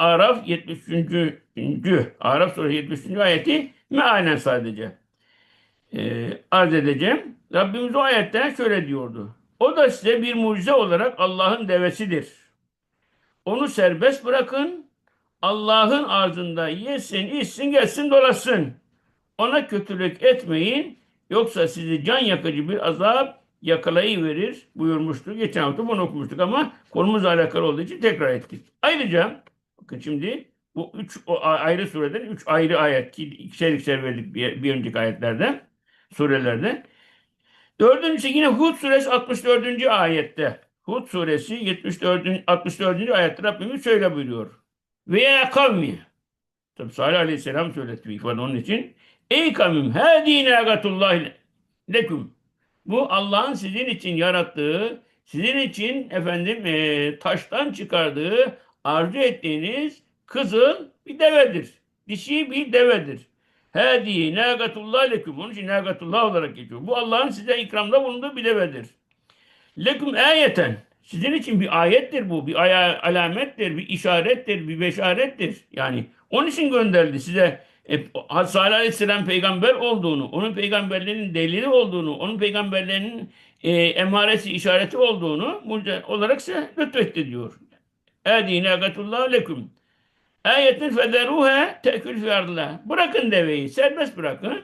Araf 73. Araf suresi 73. ayeti mealen sadece e, arz edeceğim. Rabbimiz o ayetten şöyle diyordu. O da size bir mucize olarak Allah'ın devesidir. Onu serbest bırakın. Allah'ın arzında yesin, içsin, gelsin, dolasın. Ona kötülük etmeyin. Yoksa sizi can yakıcı bir azap yakalayıverir buyurmuştu. Geçen hafta bunu okumuştuk ama konumuzla alakalı olduğu için tekrar ettik. Ayrıca bakın şimdi bu üç ayrı sureden üç ayrı ayet ki ikişer ikişer verdik bir, bir önceki ayetlerde surelerde. Dördüncüsü yine Hud suresi 64. ayette. Hud suresi 74. 64. ayette Rabbimiz şöyle buyuruyor. Ve ya kavmi. Tabi Salih Aleyhisselam söyletti ifade onun için. Ey kavmim hâdî nâgatullâhi leküm. Bu Allah'ın sizin için yarattığı, sizin için efendim e, taştan çıkardığı, arzu ettiğiniz kızıl bir devedir. Dişi bir devedir. Hadi nâgatullah leküm. Onun için nâgatullah olarak geçiyor. Bu Allah'ın size ikramda bulunduğu bir devedir. Leküm ayeten. Sizin için bir ayettir bu. Bir alamettir, bir işarettir, bir beşarettir. Yani onun için gönderildi size. E, Salih Aleyhisselam peygamber olduğunu, onun peygamberlerinin delili olduğunu, onun peygamberlerinin e, emaresi, işareti olduğunu olarak size lütfetti diyor. Edi nâgatullah leküm. Ayetin federuha tekül fi ardillah. Bırakın deveyi, serbest bırakın.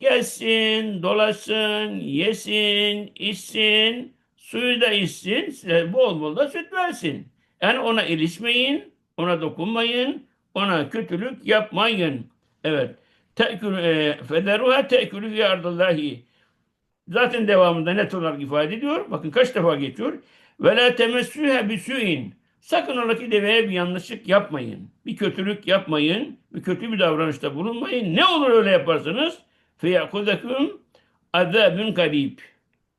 Gelsin, dolaşsın, yesin, içsin, suyu da içsin, bol bol da süt versin. Yani ona ilişmeyin, ona dokunmayın, ona kötülük yapmayın. Evet. Te'kül, e, federuha te'külü. Zaten devamında net olarak ifade ediyor. Bakın kaç defa geçiyor. Ve la temessühe bisu'in. Sakın ola ki deveye bir yanlışlık yapmayın. Bir kötülük yapmayın. Bir kötü bir davranışta bulunmayın. Ne olur öyle yaparsanız feyakudeküm azabün garib.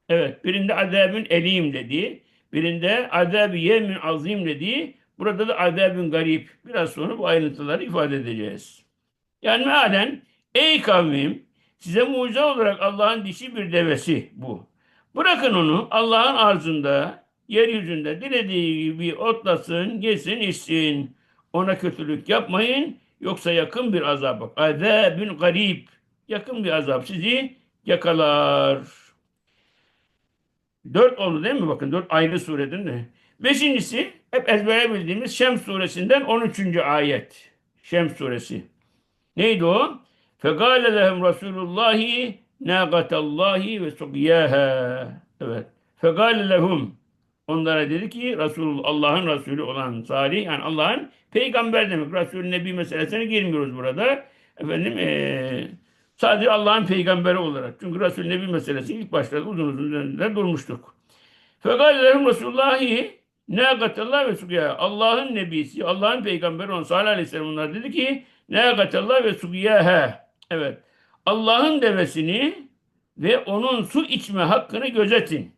Evet birinde azabün elim dedi. Birinde azab yemin azim dedi. Burada da azabün garip. Biraz sonra bu ayrıntıları ifade edeceğiz. Yani mealen ey kavmim size mucize olarak Allah'ın dişi bir devesi bu. Bırakın onu Allah'ın arzında, yeryüzünde dilediği gibi otlasın, yesin, içsin. Ona kötülük yapmayın. Yoksa yakın bir azap. Azabün garip. Yakın bir azap sizi yakalar. Dört oldu değil mi? Bakın dört ayrı sureden de. Beşincisi hep ezbere bildiğimiz Şems suresinden 13. ayet. Şems suresi. Neydi o? Fekale lehum Resulullahi nâgatallahi ve sugiyâhâ. Evet. Fekale lehum. Onlara dedi ki Resul Allah'ın Resulü olan Salih yani Allah'ın peygamber demek. Resul Nebi meselesine girmiyoruz burada. Efendim ee, sadece Allah'ın peygamberi olarak. Çünkü Resul Nebi meselesi ilk başta uzun uzun üzerinde durmuştuk. Fekale lehum Resulullahi nâgatallah ve sugiyâhâ. Allah'ın nebisi, Allah'ın peygamberi olan Salih Aleyhisselam onlar dedi ki Nâgatallah ve sugiyâhe. Evet. Allah'ın devesini ve onun su içme hakkını gözetin.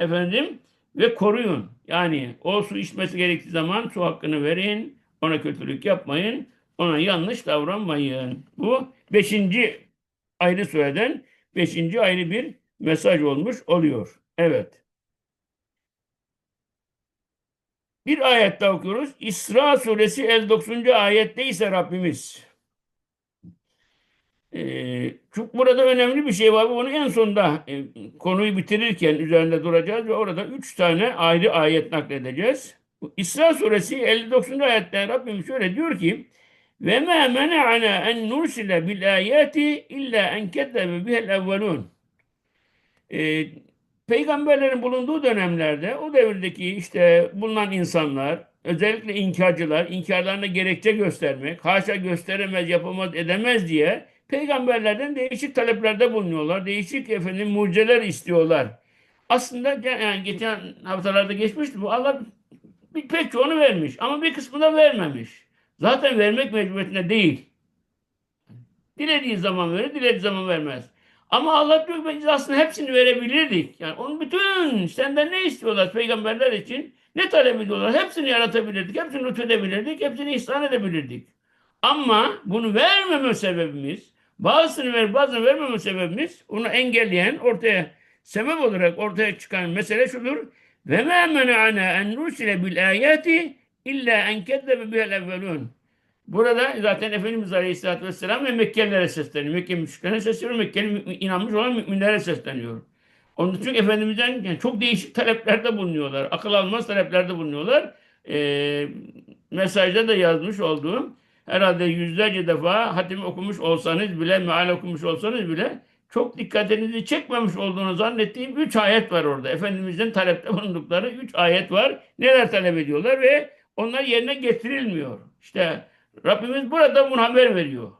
Efendim ve koruyun. Yani o su içmesi gerektiği zaman su hakkını verin. Ona kötülük yapmayın. Ona yanlış davranmayın. Bu beşinci ayrı sureden beşinci ayrı bir mesaj olmuş oluyor. Evet. Bir ayet daha okuyoruz. İsra suresi 59. ayette ise Rabbimiz. Ee, çok burada önemli bir şey var. Onu en sonda e, konuyu bitirirken üzerinde duracağız ve orada üç tane ayrı ayet nakledeceğiz. İsra suresi 59. ayette Rabbimiz şöyle diyor ki ve ma mena'ana en nursile bil ayati illa en kezzebe bihel evvelun. Ee, Peygamberlerin bulunduğu dönemlerde o devirdeki işte bulunan insanlar özellikle inkarcılar inkarlarına gerekçe göstermek, haşa gösteremez, yapamaz, edemez diye peygamberlerden değişik taleplerde bulunuyorlar. Değişik efendim mucizeler istiyorlar. Aslında yani geçen haftalarda geçmişti bu. Allah bir, pek çoğunu vermiş ama bir kısmı da vermemiş. Zaten vermek mecburiyetinde değil. Dilediği zaman verir, dilediği zaman vermez. Ama Allah diyor ki biz aslında hepsini verebilirdik. Yani onun bütün senden ne istiyorlar peygamberler için ne talep ediyorlar hepsini yaratabilirdik. Hepsini lütfedebilirdik. Hepsini ihsan edebilirdik. Ama bunu vermeme sebebimiz bazısını ver bazısını vermeme sebebimiz onu engelleyen ortaya sebep olarak ortaya çıkan mesele şudur. Ve ma mena'ana en nusile bil ayati illa en kezzebe bihel evvelun. Burada zaten Efendimiz Aleyhisselatü Vesselam ve Mekkelilere sesleniyor. Mekke müşriklerine sesleniyor. Mekkeli inanmış olan müminlere sesleniyor. Onun için Efendimiz'den yani çok değişik taleplerde bulunuyorlar. Akıl almaz taleplerde bulunuyorlar. Ee, mesajda da yazmış olduğum herhalde yüzlerce defa hatim okumuş olsanız bile, meal okumuş olsanız bile çok dikkatinizi çekmemiş olduğunu zannettiğim üç ayet var orada. Efendimiz'den talepte bulundukları üç ayet var. Neler talep ediyorlar ve onlar yerine getirilmiyor. İşte Rabbimiz burada bunu haber veriyor.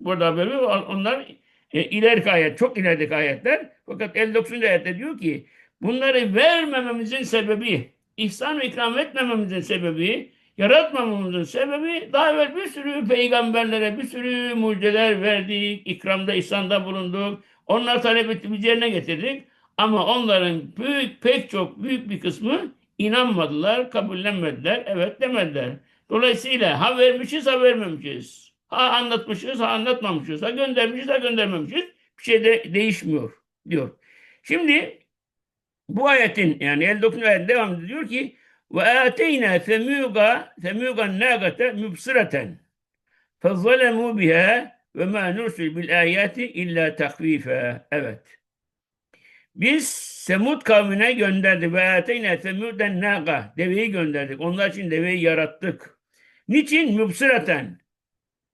Burada haber veriyor. Onlar e, ileriki ayet, çok ilerideki ayetler. Fakat 59. ayette diyor ki bunları vermememizin sebebi, ihsan ve ikram etmememizin sebebi, yaratmamamızın sebebi daha evvel bir sürü peygamberlere bir sürü mucizeler verdik, ikramda, ihsanda bulunduk. Onlar talep etti, biz yerine getirdik. Ama onların büyük, pek çok büyük bir kısmı inanmadılar, kabullenmediler, evet demediler. Dolayısıyla ha vermişiz ha vermemişiz. Ha anlatmışız ha anlatmamışız. Ha göndermişiz ha göndermemişiz. Bir şey de değişmiyor diyor. Şimdi bu ayetin yani 59. ayet devam ediyor diyor ki ve ateyna semûga semûgan nâgate mübsireten fezzalemu biha ve ma nursil bil ayati illa takvife. Evet. Biz Semud kavmine gönderdik ve ateyna semûden nâga deveyi gönderdik. Onlar için deveyi yarattık. Niçin? Mübsireten.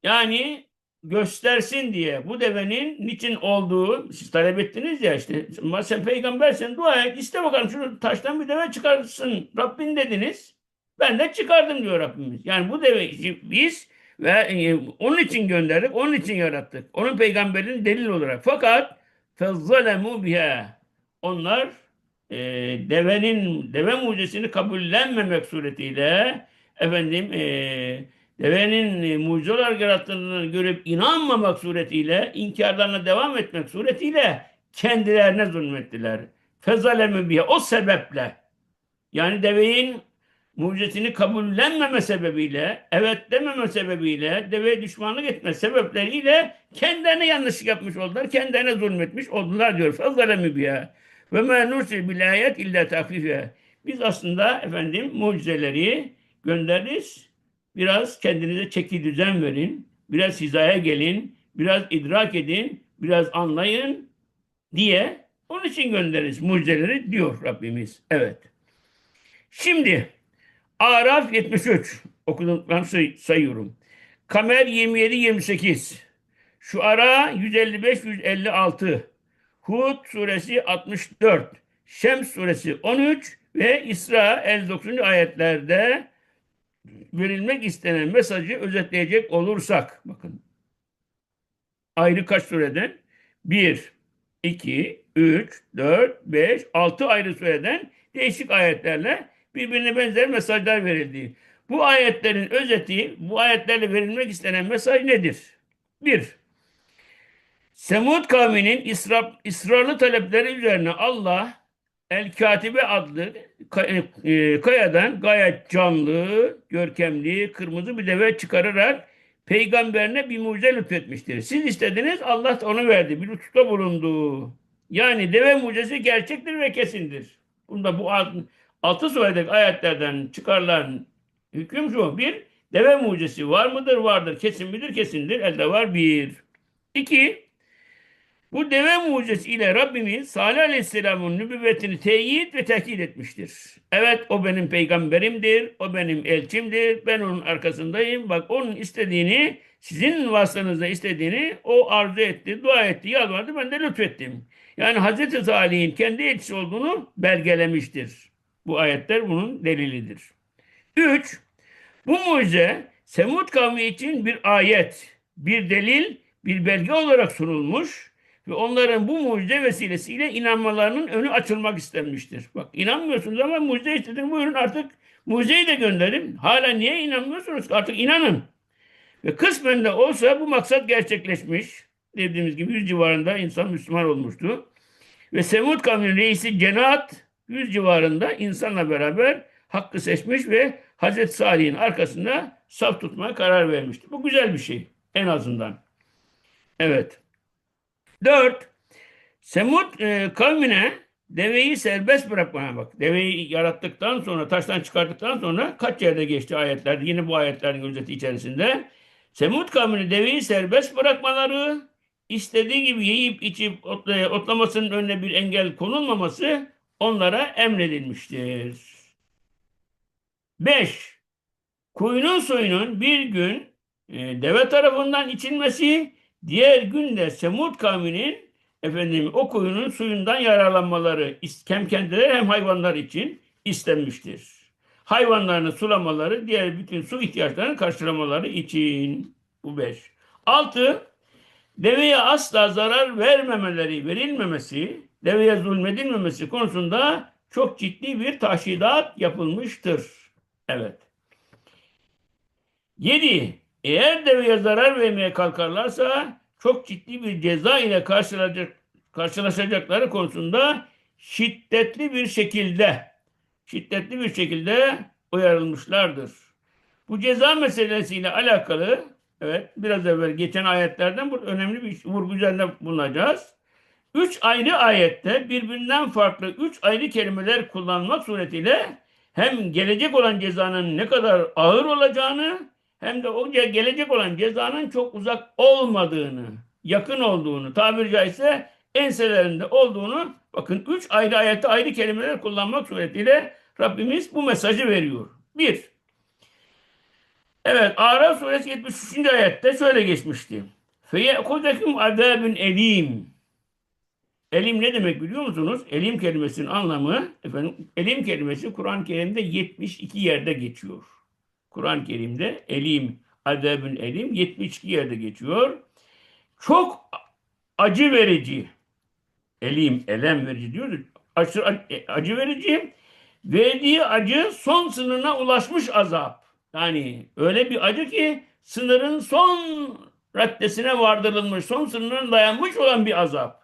Yani göstersin diye bu devenin niçin olduğu siz talep ettiniz ya işte "Ma sen peygambersin dua et iste bakalım şunu taştan bir deve çıkarsın Rabbin dediniz ben de çıkardım diyor Rabbimiz. Yani bu deve biz ve e, onun için gönderdik onun için yarattık. Onun peygamberin delil olarak fakat fezzalemu biha onlar e, devenin deve mucizesini kabullenmemek suretiyle efendim e, devenin e, mucize olarak yarattığını görüp inanmamak suretiyle, inkarlarına devam etmek suretiyle kendilerine zulmettiler. Fezalemi bihe o sebeple yani devenin mucizesini kabullenmeme sebebiyle, evet dememe sebebiyle, deveye düşmanlık etme sebepleriyle kendilerine yanlış yapmış oldular, kendilerine zulmetmiş oldular diyor. Fezalemi bihe ve ma nursil bil ayet illa takfife. Biz aslında efendim mucizeleri göndeririz. Biraz kendinize çeki düzen verin. Biraz hizaya gelin. Biraz idrak edin. Biraz anlayın diye onun için göndeririz mucizeleri diyor Rabbimiz. Evet. Şimdi Araf 73 okuduklarımı say- sayıyorum. Kamer 27-28 Şuara 155-156 Hud suresi 64 Şems suresi 13 ve İsra 59. ayetlerde verilmek istenen mesajı özetleyecek olursak bakın ayrı kaç sureden 1 2 3 4 5 6 ayrı sureden değişik ayetlerle birbirine benzer mesajlar verildi. Bu ayetlerin özeti, bu ayetlerle verilmek istenen mesaj nedir? 1. Semud kavminin isra, ısrarlı talepleri üzerine Allah El Katibe adlı kay- e, kayadan gayet canlı, görkemli, kırmızı bir deve çıkararak peygamberine bir mucize lütfetmiştir. Siz istediniz, Allah da onu verdi. Bir lütufta bulundu. Yani deve mucizesi gerçektir ve kesindir. Bunda bu alt- altı suredeki ayetlerden çıkarılan hüküm şu. Bir, deve mucizesi var mıdır? Vardır. Kesin midir? Kesindir. Elde var. Bir. İki, bu deve mucizesi ile Rabbimiz Salih Aleyhisselam'ın nübüvvetini teyit ve tehkik etmiştir. Evet o benim peygamberimdir, o benim elçimdir, ben onun arkasındayım. Bak onun istediğini, sizin vasıtanızda istediğini o arzu etti, dua etti, yalvardı, ben de lütfettim. Yani Hazreti Salih'in kendi elçisi olduğunu belgelemiştir. Bu ayetler bunun delilidir. Üç, bu mucize Semud kavmi için bir ayet, bir delil, bir belge olarak sunulmuş ve onların bu mucize vesilesiyle inanmalarının önü açılmak istenmiştir. Bak inanmıyorsunuz ama mucize istedim buyurun artık mucizeyi de gönderin. Hala niye inanmıyorsunuz? Artık inanın. Ve kısmen de olsa bu maksat gerçekleşmiş. Dediğimiz gibi yüz civarında insan Müslüman olmuştu. Ve Semud kavminin reisi Cenat yüz civarında insanla beraber hakkı seçmiş ve Hazreti Salih'in arkasında saf tutmaya karar vermişti. Bu güzel bir şey en azından. Evet. Dört, Semud e, kavmine deveyi serbest bırakmaya bak. Deveyi yarattıktan sonra, taştan çıkarttıktan sonra kaç yerde geçti ayetler? Yine bu ayetlerin özeti içerisinde. Semud kavmini deveyi serbest bırakmaları, istediği gibi yiyip içip otla- otlamasının önüne bir engel konulmaması onlara emredilmiştir. 5. Kuyunun suyunun bir gün e, deve tarafından içilmesi, diğer günde Semud kavminin efendim o kuyunun suyundan yararlanmaları hem kendileri hem hayvanlar için istenmiştir. Hayvanlarını sulamaları, diğer bütün su ihtiyaçlarını karşılamaları için. Bu 5. 6. Deveye asla zarar vermemeleri, verilmemesi, deveye zulmedilmemesi konusunda çok ciddi bir taşhidat yapılmıştır. Evet. 7. Eğer deveye zarar vermeye kalkarlarsa çok ciddi bir ceza ile karşılaşacak, karşılaşacakları konusunda şiddetli bir şekilde şiddetli bir şekilde uyarılmışlardır. Bu ceza meselesiyle alakalı evet biraz evvel geçen ayetlerden bu önemli bir vurgu üzerinde bulunacağız. Üç ayrı ayette birbirinden farklı üç ayrı kelimeler kullanmak suretiyle hem gelecek olan cezanın ne kadar ağır olacağını hem de o ce- gelecek olan cezanın çok uzak olmadığını, yakın olduğunu, tabiri caizse enselerinde olduğunu bakın üç ayrı ayette ayrı kelimeler kullanmak suretiyle Rabbimiz bu mesajı veriyor. Bir, evet Araf suresi 73. ayette şöyle geçmişti. فَيَأْخُذَكُمْ عَذَابٌ elim. Elim ne demek biliyor musunuz? Elim kelimesinin anlamı, efendim, elim kelimesi Kur'an-ı Kerim'de 72 yerde geçiyor. Kur'an-ı Kerim'de elim, adabün elim 72 yerde geçiyor. Çok acı verici, elim, elem verici diyoruz. Aşırı acı verici, verdiği acı son sınırına ulaşmış azap. Yani öyle bir acı ki sınırın son raddesine vardırılmış, son sınırına dayanmış olan bir azap.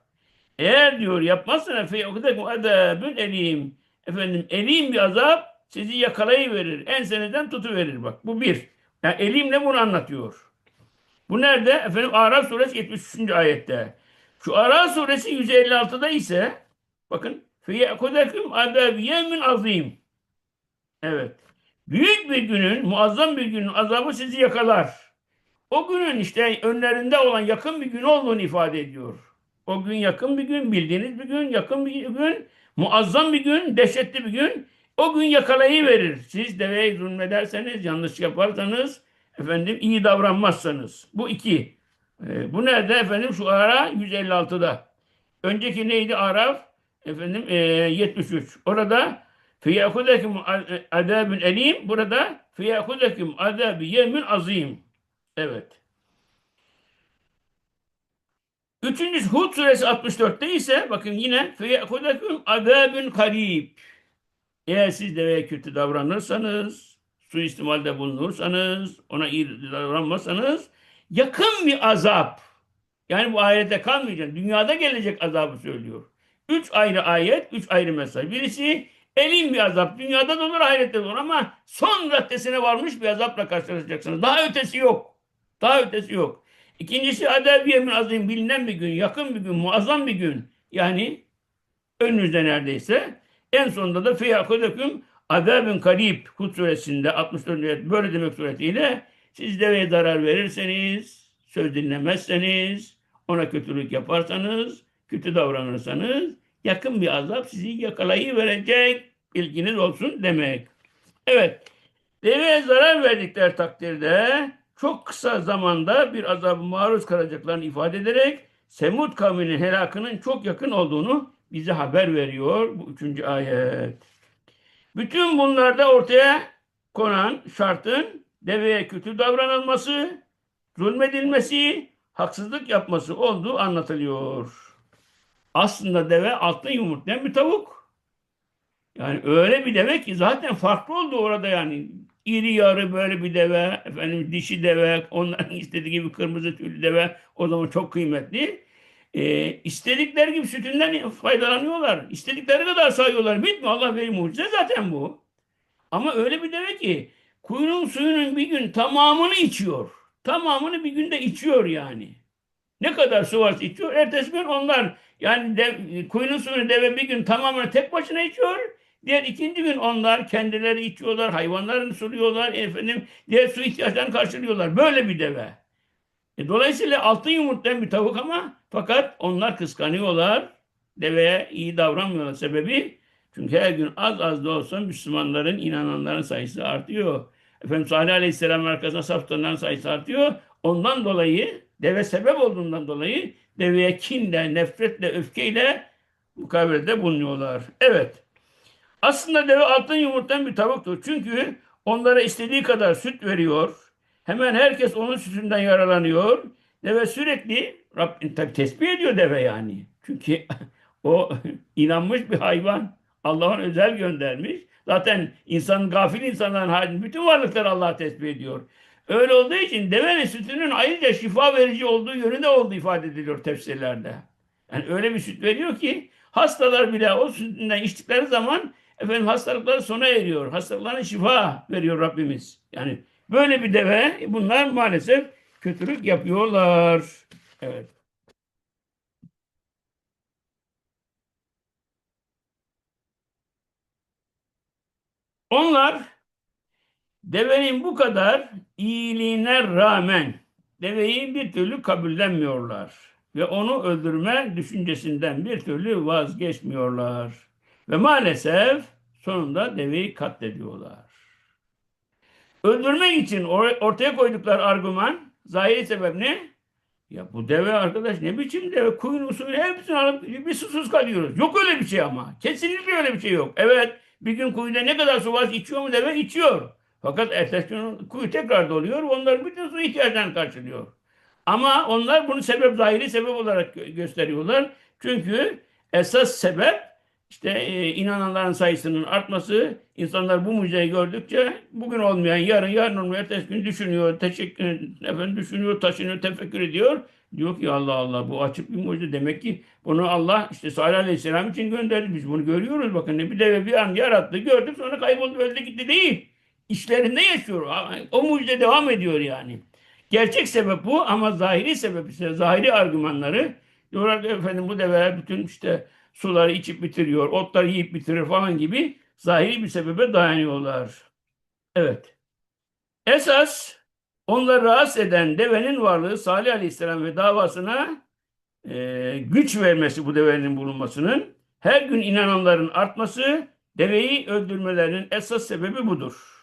Eğer diyor yapmazsan feyekudekum adabün elim. Efendim elim bir azap sizi yakalayıverir. Ensenizden tutuverir bak. Bu bir. Yani elimle bunu anlatıyor. Bu nerede? Efendim Araf suresi 73. ayette. Şu Araf suresi 156'da ise bakın feyekudekum adab yemin azim. Evet. Büyük bir günün, muazzam bir günün azabı sizi yakalar. O günün işte önlerinde olan yakın bir gün olduğunu ifade ediyor. O gün yakın bir gün, bildiğiniz bir gün, yakın bir gün, muazzam bir gün, dehşetli bir gün. O gün yakalayıverir. Siz deveye zulmederseniz, yanlış yaparsanız, efendim iyi davranmazsanız. Bu iki. E, bu nerede efendim? Şu ara 156'da. Önceki neydi Araf? Efendim ee, e, 73. Orada fiyakudekum azabun elim. Burada fiyakudekum azabı yemin azim. Evet. Üçüncüsü Hud suresi 64'te ise bakın yine fiyakudekum azabun karib. Eğer siz deveye kötü davranırsanız, suistimalde bulunursanız, ona iyi davranmazsanız yakın bir azap. Yani bu ayette kalmayacak. Dünyada gelecek azabı söylüyor. Üç ayrı ayet, üç ayrı mesaj. Birisi elin bir azap. Dünyada da olur, ahirette de olur ama son raddesine varmış bir azapla karşılaşacaksınız. Daha ötesi yok. Daha ötesi yok. İkincisi adab yemin azim bilinen bir gün, yakın bir gün, muazzam bir gün. Yani önünüzde neredeyse. En sonunda da feyakudekum adabün karib Hud suresinde 64. ayet böyle demek suretiyle siz deveye zarar verirseniz, söz dinlemezseniz, ona kötülük yaparsanız, kötü davranırsanız yakın bir azap sizi yakalayıverecek. Bilginiz olsun demek. Evet. Deveye zarar verdikleri takdirde çok kısa zamanda bir azabı maruz kalacaklarını ifade ederek Semud kavminin helakının çok yakın olduğunu bize haber veriyor bu üçüncü ayet. Bütün bunlarda ortaya konan şartın deveye kötü davranılması, zulmedilmesi, haksızlık yapması olduğu anlatılıyor. Aslında deve altın yumurtlayan bir tavuk. Yani öyle bir deve ki zaten farklı oldu orada yani. İri yarı böyle bir deve, efendim dişi deve, onların istediği gibi kırmızı tüylü deve o zaman çok kıymetli. Ee, istedikleri gibi sütünden faydalanıyorlar. İstedikleri kadar sayıyorlar. Bitmiyor. Allah verir mucize zaten bu. Ama öyle bir deve ki kuyunun suyunun bir gün tamamını içiyor. Tamamını bir günde içiyor yani. Ne kadar su varsa içiyor. Ertesi gün onlar yani dev, kuyunun suyunu deve bir gün tamamen tek başına içiyor. Diğer ikinci gün onlar kendileri içiyorlar, hayvanlarını suluyorlar, efendim diğer su ihtiyaçlarını karşılıyorlar. Böyle bir deve. E, dolayısıyla altın yumurtlayan bir tavuk ama fakat onlar kıskanıyorlar. Deveye iyi davranmıyorlar. Sebebi çünkü her gün az az da olsa Müslümanların, inananların sayısı artıyor. Efendim Salih Aleyhisselam'ın arkasına saf tutanların sayısı artıyor. Ondan dolayı deve sebep olduğundan dolayı deveye kinle, nefretle, öfkeyle mukabelede bulunuyorlar. Evet. Aslında deve altın yumurtlayan bir tavuktur. Çünkü onlara istediği kadar süt veriyor. Hemen herkes onun sütünden yaralanıyor. Deve sürekli Rabbin tabi tesbih ediyor deve yani. Çünkü o inanmış bir hayvan. Allah'ın özel göndermiş. Zaten insan gafil insanların halini bütün varlıklar Allah tesbih ediyor. Öyle olduğu için devenin sütünün ayrıca şifa verici olduğu yönünde olduğu ifade ediliyor tefsirlerde. Yani öyle bir süt veriyor ki hastalar bile o sütünden içtikleri zaman efendim hastalıkları sona eriyor. Hastalıklarına şifa veriyor Rabbimiz. Yani böyle bir deve bunlar maalesef kötülük yapıyorlar. Evet. Onlar devenin bu kadar iyiliğine rağmen deveyi bir türlü kabullenmiyorlar ve onu öldürme düşüncesinden bir türlü vazgeçmiyorlar. Ve maalesef sonunda deveyi katlediyorlar. Öldürmek için or- ortaya koydukları argüman, zahiri sebep ne? Ya bu deve arkadaş ne biçim deve? Kuyun usulü hepsini alıp bir susuz kalıyoruz. Yok öyle bir şey ama. Kesinlikle öyle bir şey yok. Evet bir gün kuyuda ne kadar su var içiyor mu deve? İçiyor. Fakat ertesi gün kuyu tekrar doluyor. Onların bütün su ihtiyaçlarını karşılıyor. Ama onlar bunu sebep zahiri sebep olarak gö- gösteriyorlar. Çünkü esas sebep işte e, inananların sayısının artması. İnsanlar bu mucizeyi gördükçe bugün olmayan yarın, yarın olmayan ertesi gün düşünüyor, teşekkür, efendim düşünüyor, taşınıyor, tefekkür ediyor. Diyor ki Allah Allah bu açık bir mucize. Demek ki bunu Allah işte Salih Aleyhisselam için gönderdi. Biz bunu görüyoruz. Bakın ne bir deve bir an yarattı, gördük sonra kayboldu, öldü gitti değil. İşlerinde yaşıyor. O mucize devam ediyor yani. Gerçek sebep bu ama zahiri sebep ise zahiri argümanları diyorlar ki efendim bu deve bütün işte suları içip bitiriyor, otları yiyip bitirir falan gibi zahiri bir sebebe dayanıyorlar. Evet. Esas onları rahatsız eden devenin varlığı Salih Aleyhisselam ve davasına e, güç vermesi bu devenin bulunmasının her gün inananların artması deveyi öldürmelerinin esas sebebi budur.